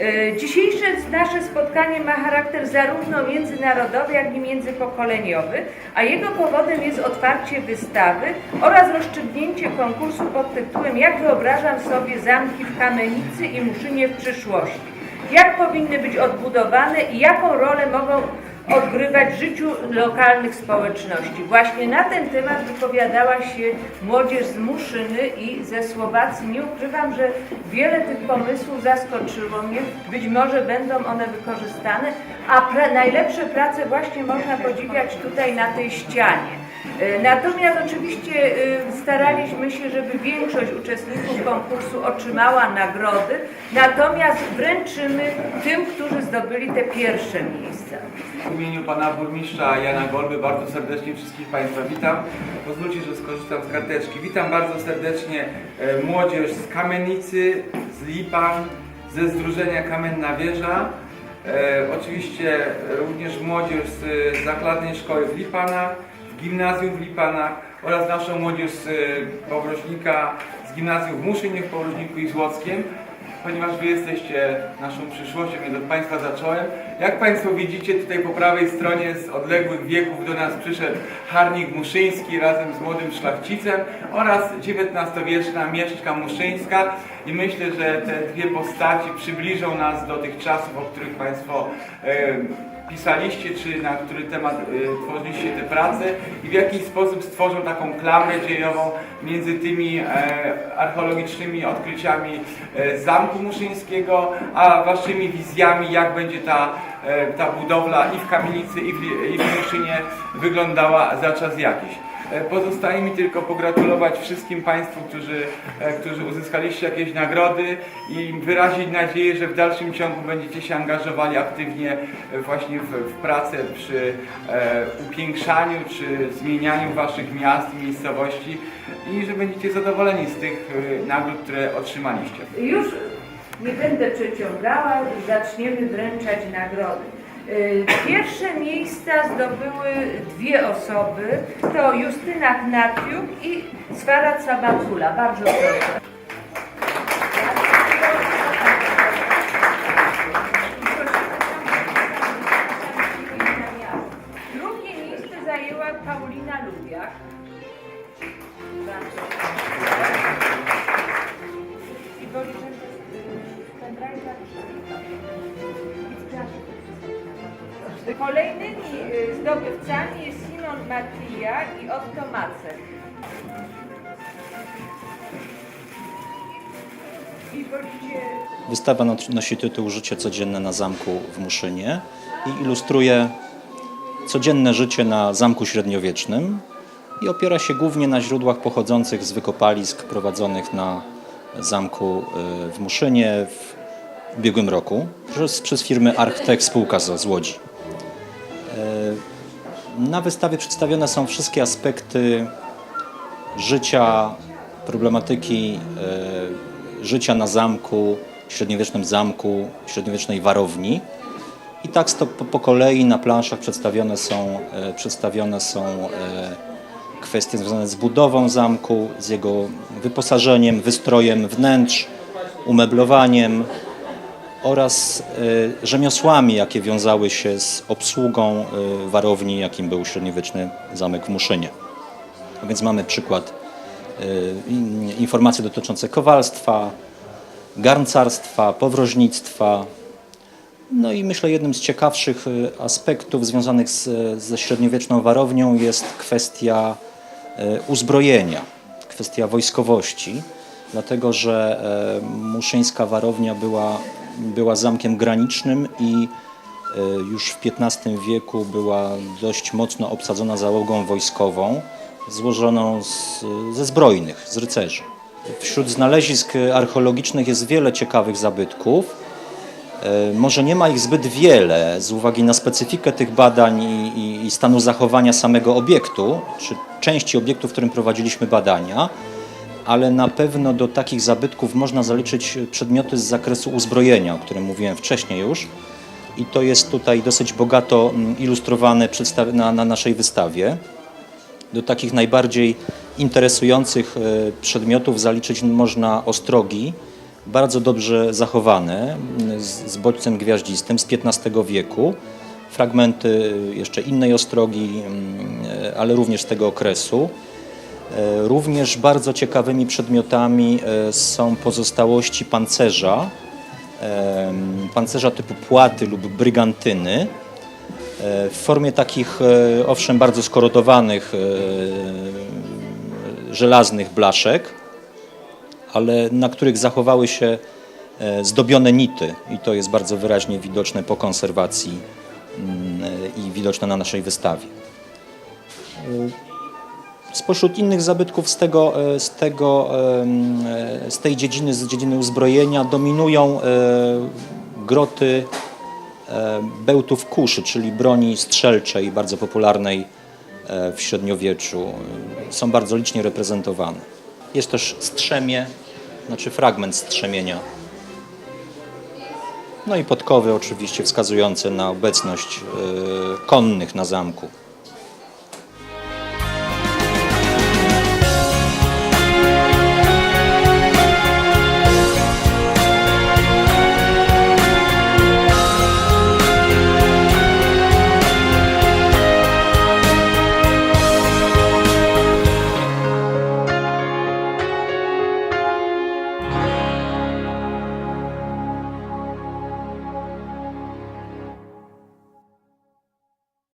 E, Dzisiejsze nasze spotkanie ma charakter zarówno międzynarodowy, jak i międzypokoleniowy, a jego powodem jest otwarcie wystawy oraz rozstrzygnięcie konkursu pod tytułem Jak wyobrażam sobie zamki w Kamenicy i Muszynie w przyszłości. Jak powinny być odbudowane i jaką rolę mogą odgrywać w życiu lokalnych społeczności. Właśnie na ten temat wypowiadała się młodzież z Muszyny i ze Słowacji. Nie ukrywam, że wiele tych pomysłów zaskoczyło mnie. Być może będą one wykorzystane, a pra najlepsze prace właśnie można podziwiać tutaj na tej ścianie. E, Natomiast oczywiście e, staraliśmy się, żeby większość uczestników konkursu otrzymała nagrody, natomiast wręczymy tym, którzy zdobyli te pierwsze miejsca. W imieniu pana burmistrza Jana Golby bardzo serdecznie wszystkich państwa witam. Pozwólcie, że skorzystam z karteczki. Witam bardzo serdecznie e, młodzież z Kamienicy, z Lipan, ze Zdrużenia Kamenna Wieża. E, oczywiście również młodzież z Zakładnej Szkoły w Lipanach, Gimnazjum w Lipanach oraz naszą młodzież z e, Powroźnika, z Gimnazjum w Muszynie, w Powroźniku i Złockiem ponieważ Wy jesteście naszą przyszłością, ja do Państwa zacząłem. Jak Państwo widzicie, tutaj po prawej stronie z odległych wieków do nas przyszedł Harnik Muszyński razem z młodym szlachcicem oraz XIX-wieczna Mieszczka Muszyńska i myślę, że te dwie postaci przybliżą nas do tych czasów, o których Państwo e, pisaliście, czy na który temat y, tworzyliście te prace i w jaki sposób stworzą taką klamrę dziejową między tymi e, archeologicznymi odkryciami e, Zamku Muszyńskiego, a waszymi wizjami, jak będzie ta, ta budowla i w Kamienicy, i w, i w wyglądała za czas jakiś. E, Pozostaje mi tylko pogratulować wszystkim Państwu, którzy, e, którzy uzyskaliście jakieś nagrody i wyrazić nadzieję, że w dalszym ciągu będziecie się angażowali aktywnie e, właśnie w, w pracę przy e, upiększaniu czy zmienianiu Waszych miast i miejscowości i że będziecie zadowoleni z tych e, nagród, które otrzymaliście. Już nie będę przeciągała, zaczniemy wręczać nagrody. Y, Pierwsze miejsca zdobyły dwie osoby, to Justyna Knatiuk i Swarat Sabatula. Bardzo proszę. Zdobywcami jest Simon Matija i Otto Macek. Wystawa not- nosi tytuł Życie codzienne na zamku w Muszynie i ilustruje codzienne życie na zamku średniowiecznym i opiera się głównie na źródłach pochodzących z wykopalisk prowadzonych na zamku y, w Muszynie w ubiegłym roku przez, przez firmę Archtech spółka z Łodzi. Na wystawie przedstawione są wszystkie aspekty życia, problematyki e, życia na zamku, średniowiecznym zamku, średniowiecznej warowni. I tak po, po kolei na planszach przedstawione są, e, przedstawione są e, kwestie związane z budową zamku, z jego wyposażeniem, wystrojem wnętrz, umeblowaniem oraz e, rzemiosłami, jakie wiązały się z obsługą e, warowni, jakim był średniowieczny zamek w Muszynie. A więc mamy przykład e, in- informacje dotyczące kowalstwa, garncarstwa, powroźnictwa. No i myślę jednym z ciekawszych aspektów związanych z, ze średniowieczną warownią jest kwestia uzbrojenia, kwestia wojskowości, dlatego że muszyńska warownia była, była zamkiem granicznym i e, już w XV wieku była dość mocno obsadzona załogą wojskową złożoną z, ze zbrojnych, z rycerzy. Wśród znalezisk archeologicznych jest wiele ciekawych zabytków. E, Może nie ma ich zbyt wiele z uwagi na specyfikę tych badań i, i, i stanu zachowania samego obiektu, czy części obiektu, w którym prowadziliśmy badania, ale na pewno do takich zabytków można zaliczyć przedmioty z zakresu uzbrojenia, o którym mówiłem wcześniej już. I to jest tutaj dosyć bogato mm, ilustrowane na, na naszej wystawie. Do takich najbardziej interesujących e, przedmiotów zaliczyć można ostrogi, bardzo dobrze zachowane, z, z bodźcem gwiaździstym z XV wieku. Fragmenty jeszcze innej ostrogi, mm, ale również z tego okresu. E, Również bardzo ciekawymi przedmiotami e, są pozostałości pancerza, em, pancerza typu płaty lub brygantyny, e, w formie takich, e, owszem, bardzo skorodowanych e, żelaznych blaszek, ale na których zachowały się e, zdobione nity i to jest bardzo wyraźnie widoczne po konserwacji mm, e, i widoczne na naszej wystawie. Spośród innych zabytków z, tego, e, z, tego, e, z tej dziedziny, z dziedziny uzbrojenia dominują e, groty bełtów kuszy, czyli broni strzelczej, bardzo popularnej w średniowieczu. Są bardzo licznie reprezentowane. Jest też strzemie, znaczy fragment strzemienia. No i podkowy oczywiście wskazujące na obecność konnych na zamku.